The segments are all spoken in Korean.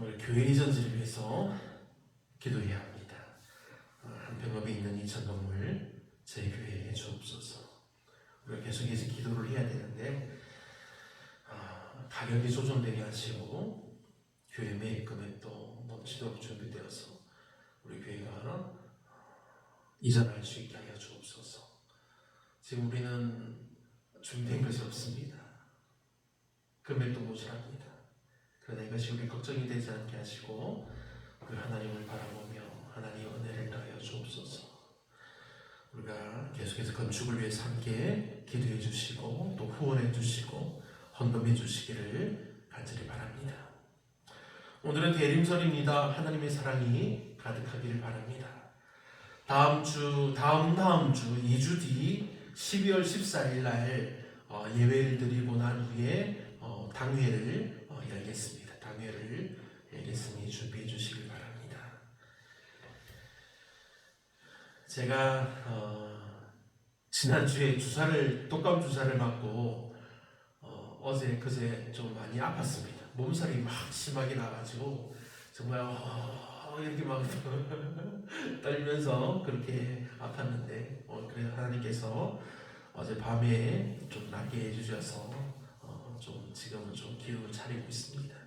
정말 교회 이전지를 위해서 기도해야 합니다. 어, 한평업에 있는 이 전건물 제 교회에 주옵소서. 우리가 계속해서 기도를 해야 되는데 아, 가격이 조정되게 하시고 교회 매입 금액도 넘치도록 준비되어서 우리 교회가 이전할 수 있게 하여 주옵소서. 지금 우리는 준비된 것이 없습니다. 금액도 모자랍니다. 그러나 이것이 우리 걱정이 되지 않게 하시고 우리 하나님을 바라보며 하나님의 은혜를 더하여 주옵소서. 우리가 계속해서 건축을 위해서 함께 기도해 주시고 또 후원해 주시고 헌금해 주시기를 간절히 바랍니다. 오늘은 대림절입니다. 하나님의 사랑이 가득하기를 바랍니다. 다음 주, 다음 다음 주, 2주 뒤 12월 14일 날 어, 예배를 드리고 난 후에 어, 당회를 어, 열겠습니다. 당회를 열겠으니 준비해 주시길 바랍니다. 제가 어, 지난주에 주사를 독감 주사를 맞고 어, 제 그제 좀 많이 아팠습니다. 몸살이 막 심하게 나가지고 정말 어, 이렇게 막 떨면서 그렇게 아팠는데 어, 그래서 하나님께서 어제 밤에 좀 낫게 해주셔서 어, 좀 지금은 좀 기운을 차리고 있습니다.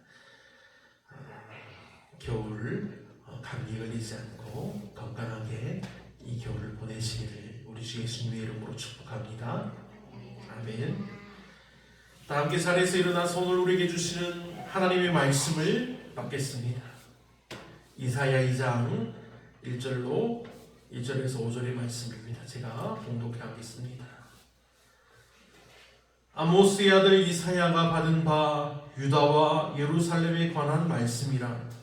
아, 겨울 어, 감기 걸리지 않고 건강하게 이 겨울을 보내시기를 우리 주 예수님의 이름으로 축복합니다. 아멘. 다 함께 자리에서 일어나 손을 우리에게 주시는 하나님의 말씀을 받겠습니다. 이사야 2장 1절로 1절에서 5절의 말씀입니다. 제가 봉독해 하겠습니다. 아모스의 아들 이사야가 받은 바 유다와 예루살렘에 관한 말씀이라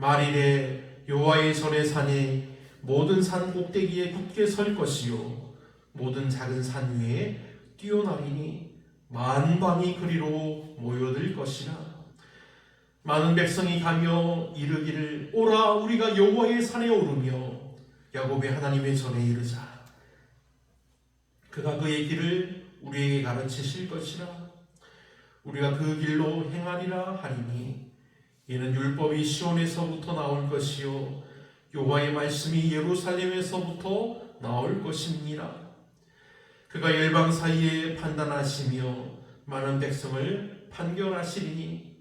말일에 여호와의 전의 산에 모든 산 꼭대기에 굳게 설 것이요. 모든 작은 산 위에 뛰어나리니 만방이 그리로 모여들 것이라. 많은 백성이 가며 이르기를 오라 우리가 여호와의 산에 오르며 야곱의 하나님의 전에 이르자. 그가 그의 길을 우리에게 가르치실 것이라. 우리가 그 길로 행하리라 하리니 이는 율법이 시온에서부터 나올 것이요 여호와의 말씀이 예루살렘에서부터 나올 것입니다. 그가 열방 사이에 판단하시며 많은 백성을 판결하시리니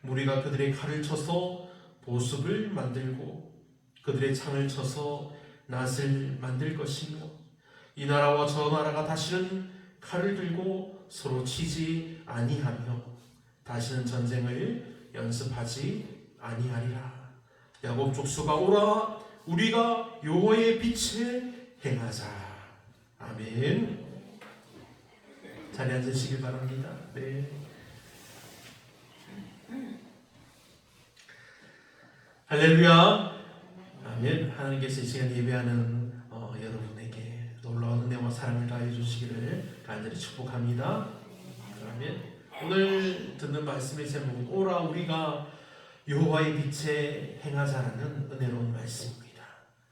무리가 그들의 칼을 쳐서 보습을 만들고 그들의 창을 쳐서 낫을 만들 것이며 이 나라와 저 나라가 다시는 칼을 들고 서로 치지 아니하며 다시는 전쟁을 연습하지 아니하리라. 야곱 족수가 오라 우리가 여호와의 빛에 행하자. 아멘. 자리 앉으시길 바랍니다. 네. 할렐루야. 아멘. 하나님께서 이 시간 예배하는 어, 여러분에게 놀라운 은혜와 사랑을 다해 주시기를 간절히 축복합니다. 아멘. 오늘 듣는 말씀의 제목은 오라 우리가 여호와의 빛에 행하자라는 은혜로운 말씀입니다.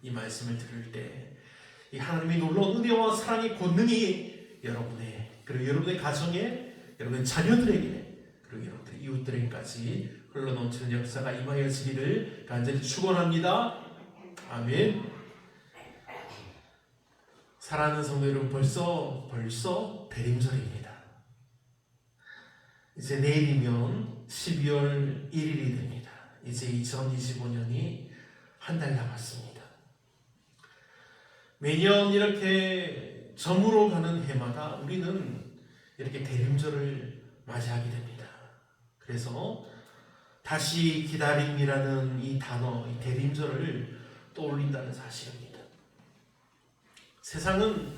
이 말씀을 들을 때 이 하나님의 놀라운 은혜와 사랑의 권능이 여러분의 그리고 여러분의 가정에 여러분의 자녀들에게 그리고 여러분의 이웃들에게까지 흘러넘치는 역사가 임하여지기를 간절히 축원합니다. 아멘. 사랑하는 성도 여러분 벌써 벌써 대림절입니다. 이제 내일이면 12월 1일이 됩니다. 이제 2025년이 한 달 남았습니다. 매년 이렇게 점으로 가는 해마다 우리는 이렇게 대림절을 맞이하게 됩니다. 그래서 다시 기다림이라는 이 단어, 이 대림절을 떠올린다는 사실입니다. 세상은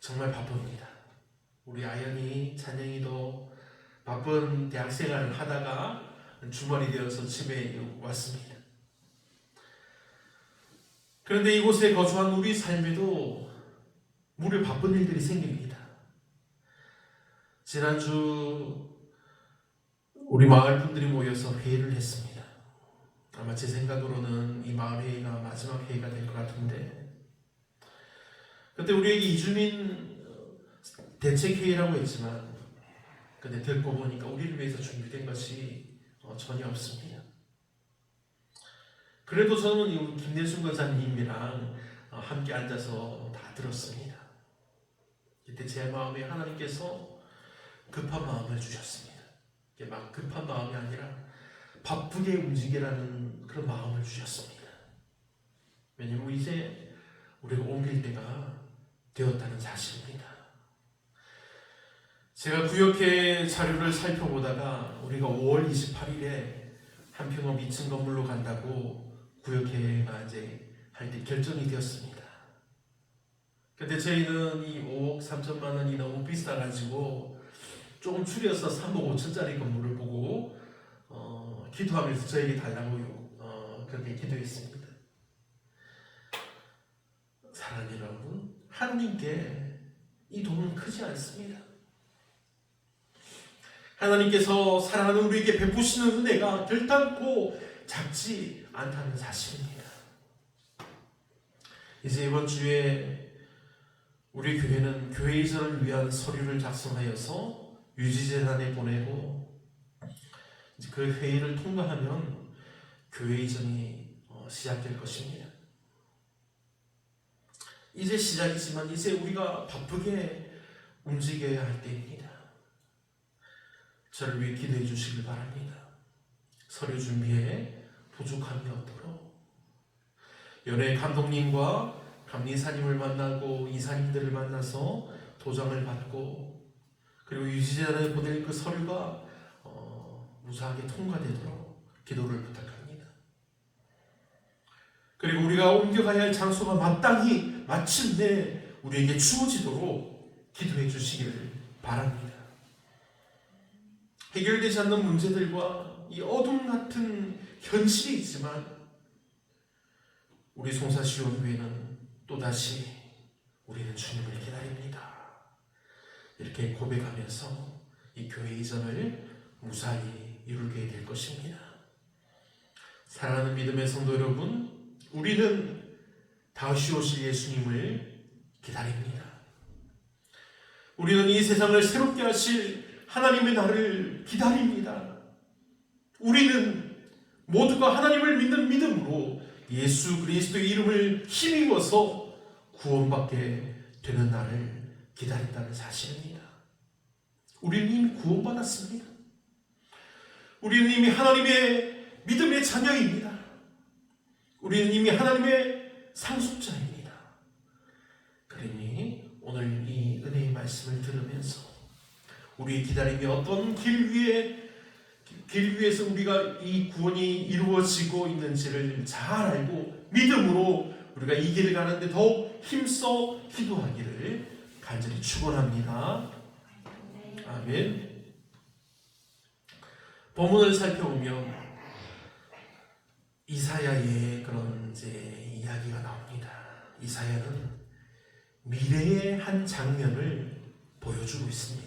정말 바쁩니다. 우리 아연이, 찬영이도 바쁜 대학생활을 하다가 주말이 되어서 집에 왔습니다. 그런데 이곳에 거주한 우리 삶에도 무려 바쁜 일들이 생깁니다. 지난주 우리 마을 분들이 모여서 회의를 했습니다. 아마 제 생각으로는 이 마을 회의가 마지막 회의가 될 것 같은데 그때 우리에게 이주민 대책 회의라고 했지만 근데 듣고 보니까 우리를 위해서 준비된 것이 어, 전혀 없습니다. 그래도 저는 이 김대순 권사님이랑 어, 함께 앉아서 다 들었습니다. 이때 제 마음에 하나님께서 급한 마음을 주셨습니다. 막 급한 마음이 아니라 바쁘게 움직이라는 그런 마음을 주셨습니다. 왜냐면 이제 우리가 옮길 때가 되었다는 사실입니다. 제가 구역회 자료를 살펴보다가 우리가 5월 28일에 한평업 2층 건물로 간다고 구역회가 이제 할 때 결정이 되었습니다. 근데 저희는 이 5억 3천만 원이 너무 비싸가지고 조금 줄여서 3억 5천짜리 건물을 보고 어, 기도하면서 저에게 달라고 어, 그렇게 기도했습니다. 사랑하는 여러분, 하나님께 이 돈은 크지 않습니다. 하나님께서 사랑하는 우리에게 베푸시는 은혜가 결단코 작지 않다는 사실입니다. 이제 이번 주에 우리 교회는 교회 이전을 위한 서류를 작성하여서 유지재단에 보내고 그 회의를 통과하면 교회 이전이 어, 시작될 것입니다. 이제 시작이지만 이제 우리가 바쁘게 움직여야 할 때입니다. 저를 위해 기도해 주시길 바랍니다. 서류 준비에 부족함이 없도록 연예 감독님과 감리사님을 만나고 이사님들을 만나서 도장을 받고 그리고 유지자를 보낼 그 서류가 어, 무사하게 통과되도록 기도를 부탁합니다. 그리고 우리가 옮겨가야 할 장소가 마땅히 마침내 우리에게 주어지도록 기도해 주시기를 바랍니다. 해결되지 않는 문제들과 이 어둠 같은 현실이 있지만 우리 송사시온 교회는 또다시 우리는 주님을 기다립니다. 이렇게 고백하면서 이 교회 이전을 무사히 이루게 될 것입니다. 사랑하는 믿음의 성도 여러분, 우리는 다시 오실 예수님을 기다립니다. 우리는 이 세상을 새롭게 하실 하나님의 날을 기다립니다. 우리는 모두가 하나님을 믿는 믿음으로 예수 그리스도의 이름을 힘입어서 구원받게 되는 날을 기다린다는 사실입니다. 우리는 이미 구원받았습니다. 우리는 이미 하나님의 믿음의 자녀입니다. 우리는 이미 하나님의 상속자입니다. 그러니 오늘 이 은혜의 말씀을 들으면서 우리의 기다림이 어떤 길 위에 길 위에서 우리가 이 구원이 이루어지고 있는지를 잘 알고 믿음으로 우리가 이 길을 가는데 더욱 힘써 기도하기를 간절히 축원합니다. 아멘. 본문을 살펴보면 이사야의 그런 이제 이야기가 나옵니다. 이사야는 미래의 한 장면을 보여주고 있습니다.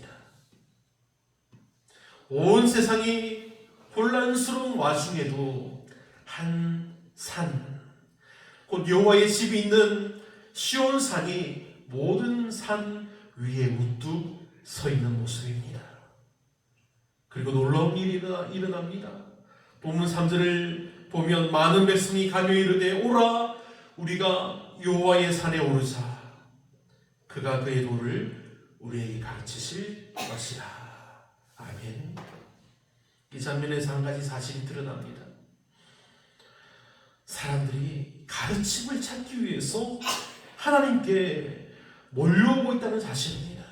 온 세상이 혼란스러운 와중에도 한 산, 곧 여호와의 집이 있는 시온 산이 모든 산 위에 우뚝 서 있는 모습입니다. 그리고 놀라운 일이 일어납니다. 본문 3절을 보면 많은 백성이 가며 이르되 오라 우리가 여호와의 산에 오르자 그가 그의 도를 우리에게 가르치실 것이라. 아멘. 이 장면에서 한 가지 사실이 드러납니다. 사람들이 가르침을 찾기 위해서 하나님께 몰려오고 있다는 사실입니다.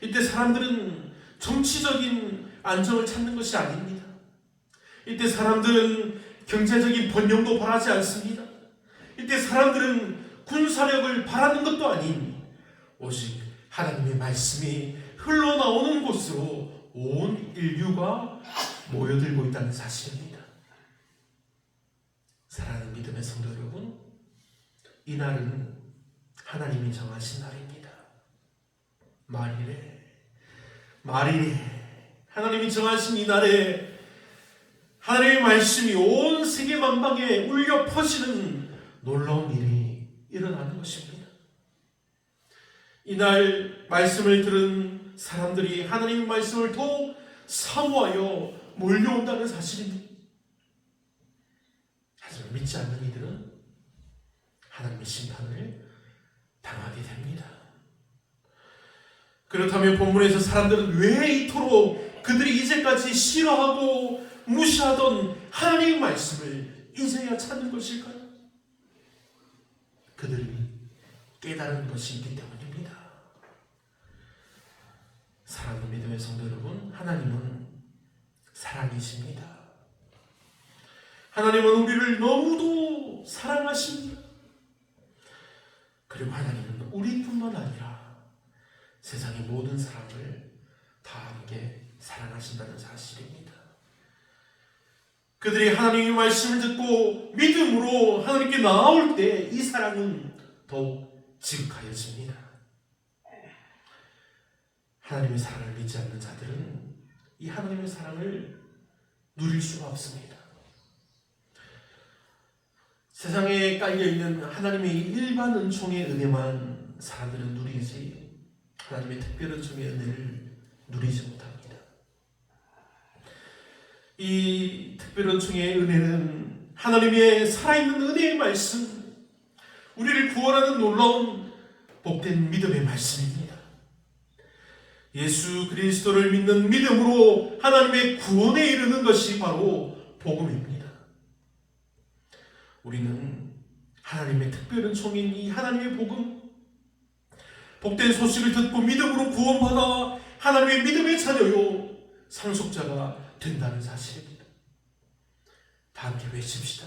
이때 사람들은 정치적인 안정을 찾는 것이 아닙니다. 이때 사람들은 경제적인 번영도 바라지 않습니다. 이때 사람들은 군사력을 바라는 것도 아닌 오직 하나님의 말씀이 흘러나오는 곳으로 온 인류가 모여들고 있다는 사실입니다. 사랑하는 믿음의 성도 여러분, 이 날은 하나님이 정하신 날입니다. 말일에, 말일에, 하나님이 정하신 이 날에 하나님의 말씀이 온 세계 만방에 울려 퍼지는 놀라운 일이 일어나는 것입니다. 이날 말씀을 들은 사람들이 하나님의 말씀을 더 사모하여 몰려온다는 사실입니다. 하지만 믿지 않는 이들은 하나님의 심판을 당하게 됩니다. 그렇다면 본문에서 사람들은 왜 이토록 그들이 이제까지 싫어하고 무시하던 하나님의 말씀을 이제야 찾는 것일까요? 그들이 깨달은 것이 있기 때문입니다. 사랑하는 믿음의 성도 여러분, 하나님은 사랑이십니다. 하나님은 우리를 너무도 사랑하십니다. 그리고 하나님은 우리뿐만 아니라 세상의 모든 사람을 다 함께 사랑하신다는 사실입니다. 그들이 하나님의 말씀을 듣고 믿음으로 하나님께 나아올 때 이 사랑은 더욱 지극하여집니다. 하나님의 사랑을 믿지 않는 자들은 이 하나님의 사랑을 누릴 수가 없습니다. 세상에 깔려 있는 하나님의 일반 은총의 은혜만 사람들은 누리지 하나님의 특별 은총의 은혜를 누리지 못합니다. 이 특별 은총의 은혜는 하나님의 살아있는 은혜의 말씀, 우리를 구원하는 놀라운 복된 믿음의 말씀입니다. 예수 그리스도를 믿는 믿음으로 하나님의 구원에 이르는 것이 바로 복음입니다. 우리는 하나님의 특별한 총인 이 하나님의 복음, 복된 소식을 듣고 믿음으로 구원받아 하나님의 믿음의 자녀요, 상속자가 된다는 사실입니다. 다 함께 외칩시다.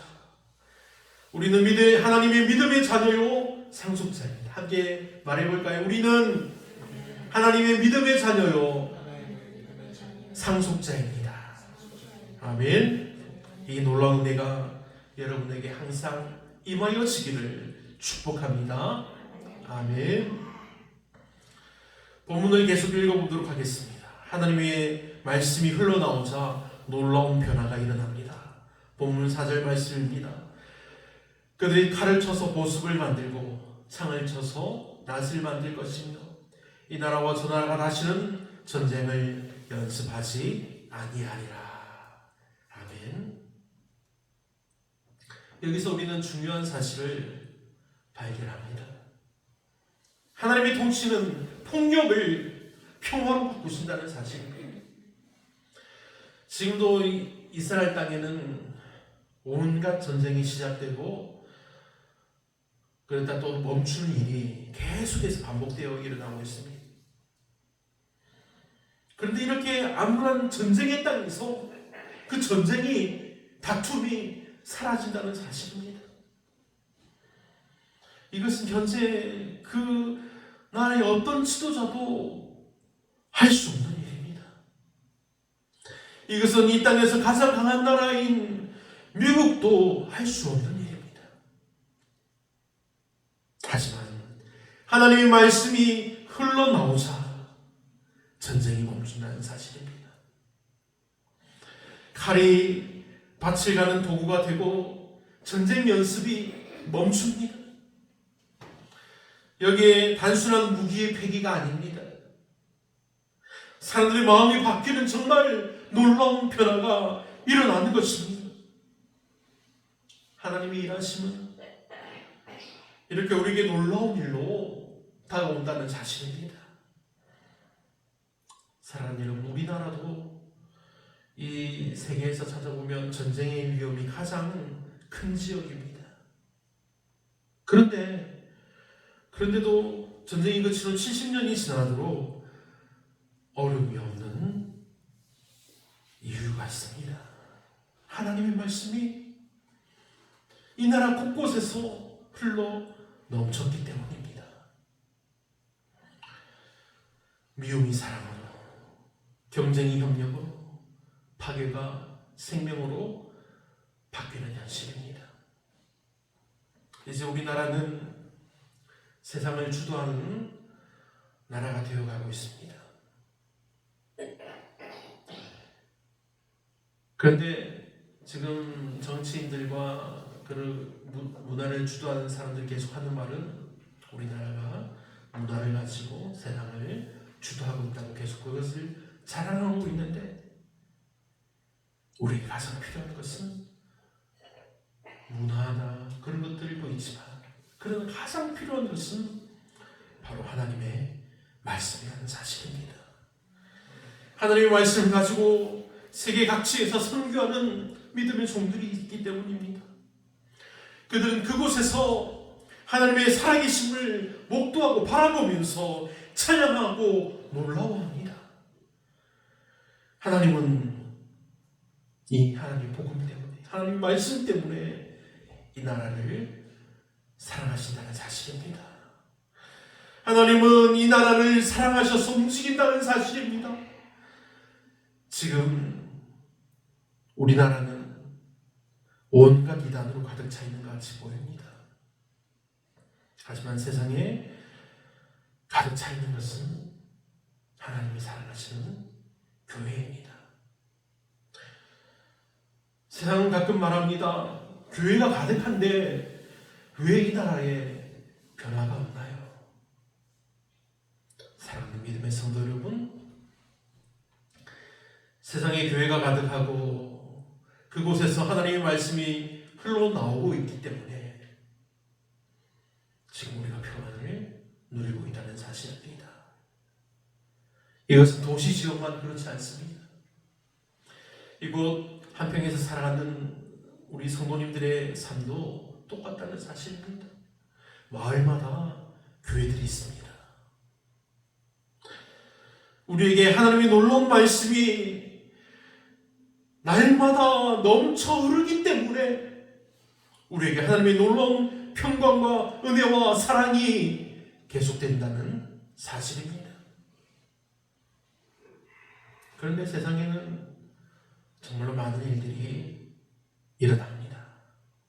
우리는 믿음, 하나님의 믿음의 자녀요, 상속자입니다. 함께 말해볼까요? 우리는 하나님의 믿음의 자녀요, 상속자입니다. 아멘. 이 놀라운 내가 여러분에게 항상 임하여지기를 축복합니다. 아멘. 본문을 계속 읽어보도록 하겠습니다. 하나님의 말씀이 흘러나오자 놀라운 변화가 일어납니다. 본문 4절 말씀입니다. 그들이 칼을 쳐서 보습을 만들고 창을 쳐서 낫을 만들 것이며 이 나라와 저 나라가 다시는 전쟁을 연습하지 아니하리라. 아멘. 여기서 우리는 중요한 사실을 발견합니다. 하나님의 통치는 폭력을 평화로 바꾸신다는 사실입니다. 지금도 이스라엘 땅에는 온갖 전쟁이 시작되고 그러다 또 멈추는 일이 계속해서 반복되어 일어나고 있습니다. 그런데 이렇게 아무런 전쟁의 땅에서 그 전쟁이 다툼이 사라진다는 사실입니다. 이것은 현재 그 나라의 어떤 지도자도 할 수 없는 일입니다. 이것은 이 땅에서 가장 강한 나라인 미국도 할 수 없는 일입니다. 하지만 하나님의 말씀이 흘러나오자 전쟁이 멈춘다는 사실입니다. 칼이 밭을 가는 도구가 되고 전쟁 연습이 멈춥니다. 여기에 단순한 무기의 폐기가 아닙니다. 사람들의 마음이 바뀌는 정말 놀라운 변화가 일어나는 것입니다. 하나님의 일하심은 이렇게 우리에게 놀라운 일로 다가온다는 사실입니다. 사랑하는 여러분, 우리나라도 이 세계에서 찾아보면 전쟁의 위험이 가장 큰 지역입니다. 그런데, 그런데도 전쟁이 그치는 70년이 지나도록 어려움이 없는 이유가 있습니다. 하나님의 말씀이 이 나라 곳곳에서 흘러 넘쳤기 때문입니다. 미움이 사랑으로, 경쟁이 협력으로, 파괴가 생명으로 바뀌는 현실입니다. 이제 우리나라는 세상을 주도하는 나라가 되어가고 있습니다. 그런데 지금 정치인들과 그 문화를 주도하는 사람들 계속 하는 말은 우리나라가 문화를 가지고 세상을 주도하고 있다고 계속 그것을 자랑하고 있는데 우리에게 가장 필요한 것은 문화나 그런 것들도 있지만 그런 가장 필요한 것은 바로 하나님의 말씀이라는 사실입니다. 하나님의 말씀을 가지고 세계 각지에서 선교하는 믿음의 종들이 있기 때문입니다. 그들은 그곳에서 하나님의 살아계심을 목도하고 바라보면서 찬양하고 놀라워합니다. 하나님은 이 하나님 복음 때문에 하나님 말씀 때문에 이 나라를 사랑하신다는 사실입니다. 하나님은 이 나라를 사랑하셔서 움직인다는 사실입니다. 지금 우리나라는 온갖 이단으로 가득 차 있는 것 같이 보입니다. 하지만 세상에 가득 차 있는 것은 하나님이 사랑하시는 교회입니다. 세상은 가끔 말합니다. 교회가 가득한데 왜 이 나라에 변화가 없나요? 사랑하는 믿음의 성도 여러분, 세상에 교회가 가득하고 그곳에서 하나님의 말씀이 흘러나오고 있기 때문에 지금 우리가 평안을 누리고. 이것은 도시 지역만 그렇지 않습니다. 이곳 한평에서 살아가는 우리 성도님들의 삶도 똑같다는 사실입니다. 마을마다 교회들이 있습니다. 우리에게 하나님의 놀라운 말씀이 날마다 넘쳐 흐르기 때문에 우리에게 하나님의 놀라운 평강과 은혜와 사랑이 계속된다는 사실입니다. 그런데 세상에는 정말로 많은 일들이 일어납니다.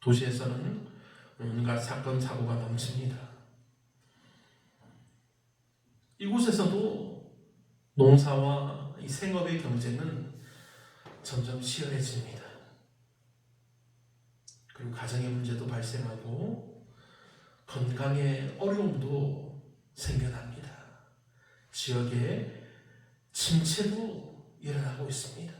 도시에서는 온갖 사건, 사고가 넘칩니다. 이곳에서도 농사와 이 생업의 경제는 점점 치열해집니다. 그리고 가정의 문제도 발생하고 건강의 어려움도 생겨납니다. 지역에 침체도 일어나고 있습니다.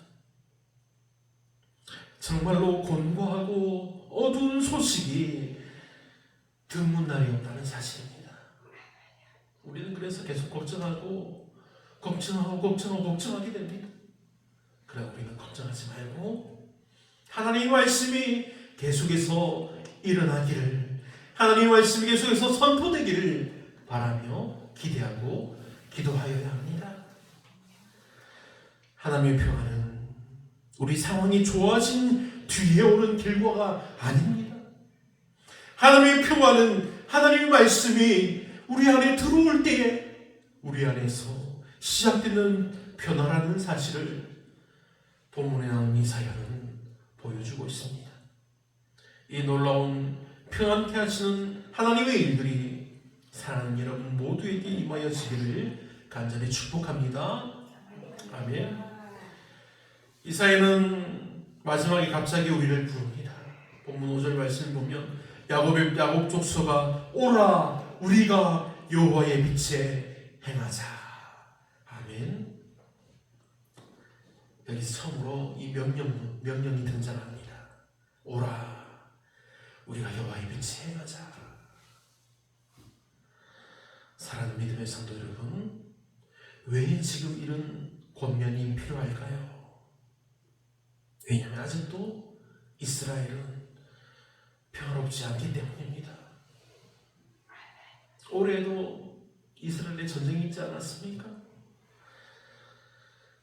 정말로 곤고하고 어두운 소식이 드문 날이 없다는 사실입니다. 우리는 그래서 계속 걱정하고 걱정하고 걱정하고 걱정하게 됩니다. 그래 우리는 걱정하지 말고 하나님의 말씀이 계속해서 일어나기를 하나님의 말씀이 계속해서 선포되기를 바라며 기대하고 기도하여야 합니다. 하나님의 평화는 우리 상황이 좋아진 뒤에 오는 결과가 아닙니다. 하나님의 평화는 하나님의 말씀이 우리 안에 들어올 때에 우리 안에서 시작되는 변화라는 사실을 본문에 나온 이사야는 보여주고 있습니다. 이 놀라운 평안케 하시는 하나님의 일들이 사랑하는 여러분 모두에게 임하여지기를 간절히 축복합니다. 아멘. 이사야는 마지막에 갑자기 우리를 부릅니다. 본문 5절 말씀을 보면 야곱의 야곱 족속아 오라 우리가 여호와의 빛에 행하자. 아멘. 여기서 처음으로 이 명령 명령이 등장합니다. 오라 우리가 여호와의 빛에 행하자. 사랑하는 믿음의 성도 여러분, 왜 지금 이런 권면이 필요할까요? 왜냐하면 아직도 이스라엘은 평화롭지 않기 때문입니다. 올해도 이스라엘에 전쟁이 있지 않았습니까?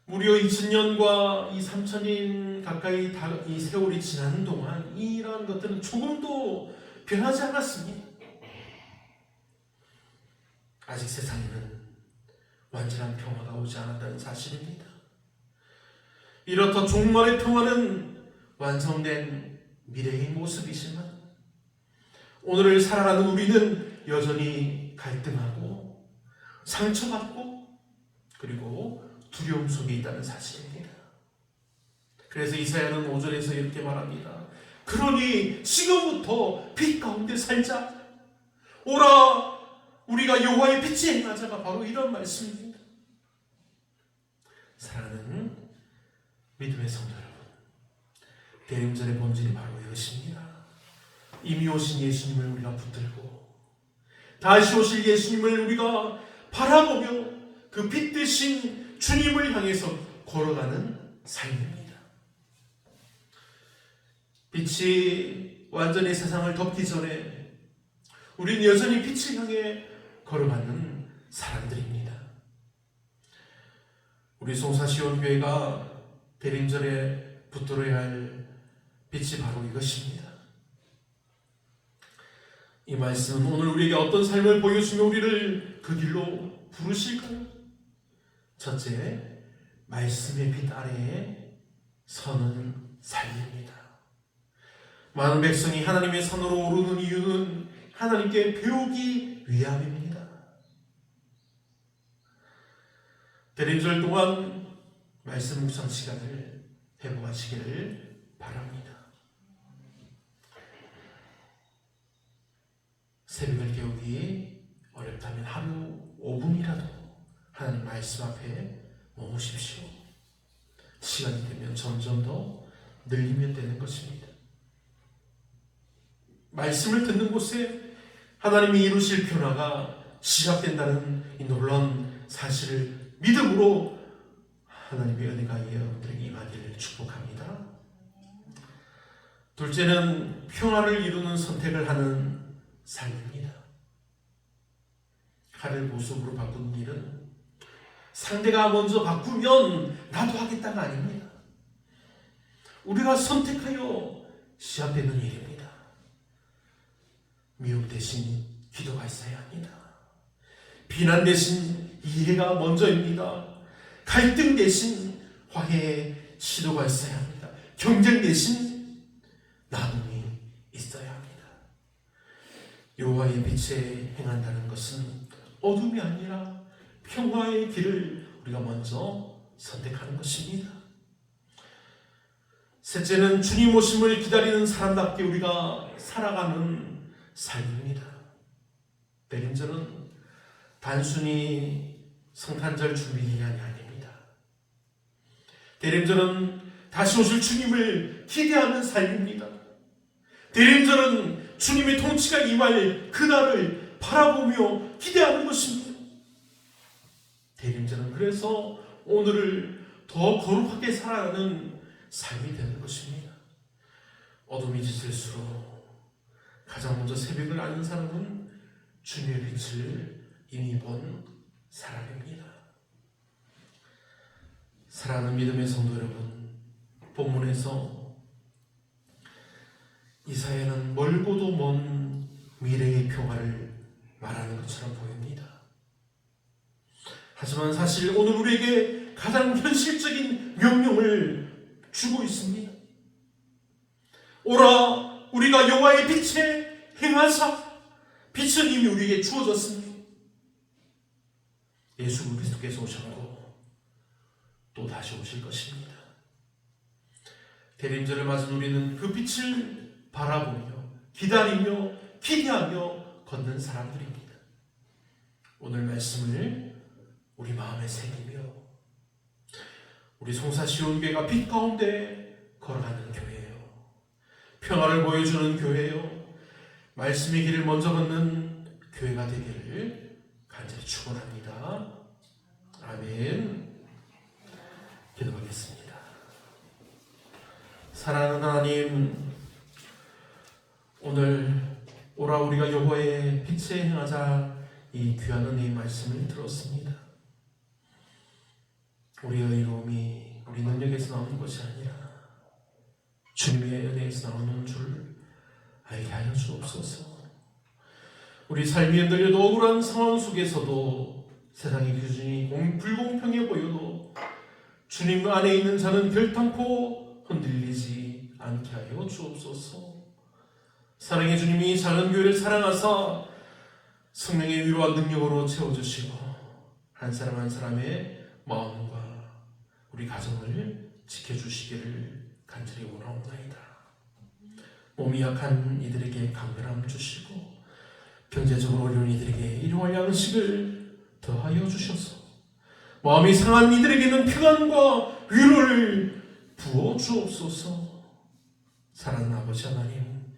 무려 2000년과 이 3000년 가까이 다, 이 세월이 지나는 동안 이러한 것들은 조금도 변하지 않았습니다. 아직 세상에는 완전한 평화가 오지 않았다는 사실입니다. 이렇다 종말의 평화는 완성된 미래의 모습이지만 오늘을 살아가는 우리는 여전히 갈등하고 상처받고 그리고 두려움 속에 있다는 사실입니다. 그래서 이사야는 5절에서 이렇게 말합니다. 그러니 지금부터 빛 가운데 살자. 오라 우리가 여호와의 빛에 행하자가 바로 이런 말씀입니다. 사랑하는 믿음의 성도 여러분, 대림절의 본질이 바로 이것입니다. 이미 오신 예수님을 우리가 붙들고 다시 오실 예수님을 우리가 바라보며 그 빛 대신 주님을 향해서 걸어가는 삶입니다. 빛이 완전히 세상을 덮기 전에 우리는 여전히 빛을 향해 걸어가는 사람들입니다. 우리 송사시온 교회가 대림절에 붙들어야 할 빛이 바로 이것입니다. 이 말씀은 오늘 우리에게 어떤 삶을 보여주며 우리를 그 길로 부르실까요? 첫째, 말씀의 빛 아래에 서는 삶입니다. 많은 백성이 하나님의 산으로 오르는 이유는 하나님께 배우기 위함입니다. 대림절 동안 말씀 묵상 시간을 회복하시기를 바랍니다. 새벽을 깨우기 어렵다면 하루 5분이라도 하나님 말씀 앞에 머무십시오. 시간이 되면 점점 더 늘리면 되는 것입니다. 말씀을 듣는 곳에 하나님이 이루실 변화가 시작된다는 이 놀라운 사실을 믿음으로 하나님의 은혜가 여러분들에게 임하기를 축복합니다. 둘째는 평화를 이루는 선택을 하는 삶입니다. 칼을 보석으로 바꾸는 일은 상대가 먼저 바꾸면 나도 하겠다가 아닙니다. 우리가 선택하여 시작되는 일입니다. 미움 대신 기도가 있어야 합니다. 비난 대신 이해가 먼저입니다. 갈등 대신 화해의 시도가 있어야 합니다. 경쟁 대신 나눔이 있어야 합니다. 여호와의 빛에 행한다는 것은 어둠이 아니라 평화의 길을 우리가 먼저 선택하는 것입니다. 셋째는 주님 오심을 기다리는 사람답게 우리가 살아가는 삶입니다. 대림절은 단순히 성탄절 준비 기간이 아닙니다. 대림절은 다시 오실 주님을 기대하는 삶입니다. 대림절은 주님의 통치가 임할 그날을 바라보며 기대하는 것입니다. 대림절은 그래서 오늘을 더 거룩하게 살아가는 삶이 되는 것입니다. 어둠이 짙을수록 가장 먼저 새벽을 아는 사람은 주님의 빛을 이미 본 사람입니다. 사랑하는 믿음의 성도 여러분, 본문에서 이사야는 멀고도 먼 미래의 평화를 말하는 것처럼 보입니다. 하지만 사실 오늘 우리에게 가장 현실적인 명령을 주고 있습니다. 오라 우리가 여호와의 빛에 행하사 빛은 이미 우리에게 주어졌습니다. 예수 그리스도께서 오셨고 또 다시 오실 것입니다. 대림절을 맞은 우리는 그 빛을 바라보며 기다리며 기대하며 걷는 사람들입니다. 오늘 말씀을 우리 마음에 새기며 우리 송사시온교회가 빛 가운데 걸어가는 교회예요. 평화를 보여주는 교회예요. 말씀의 길을 먼저 걷는 교회가 되기를 간절히 축원합니다. 아멘. 기도하겠습니다. 사랑하는 하나님, 오늘 오라 우리가 여호와의 빛에 행하자 이 귀한 은혜의 말씀을 들었습니다. 우리의 의로움이 우리 능력에서 나오는 것이 아니라 주님의 은혜에서 나오는 줄 알게 하여 주옵소서. 우리 삶이 흔들려도 억울한 상황 속에서도 세상의 기준이 공- 불공평해 보여도 주님 안에 있는 자는 결탄코 흔들리지 않게 하여 주옵소서. 사랑의 주님이 작은 교회를 사랑하사 성령의 위로와 능력으로 채워주시고 한 사람 한 사람의 마음과 우리 가정을 지켜주시기를 간절히 원하옵나이다. 몸이 약한 이들에게 강건함 주시고 경제적으로 어려운 이들에게 일용할 양식을 더하여 주셔서 마음이 상한 이들에게는 평안과 위로를 부어 주옵소서. 사랑하는 아버지 하나님,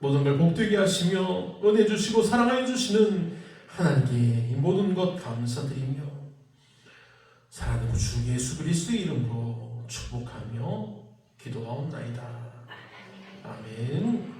모든 걸 복되게 하시며 은혜 주시고 사랑해 주시는 하나님께 이 모든 것 감사드리며 사랑하는 주 예수 그리스도의 이름으로 축복하며 기도하옵나이다. 아멘.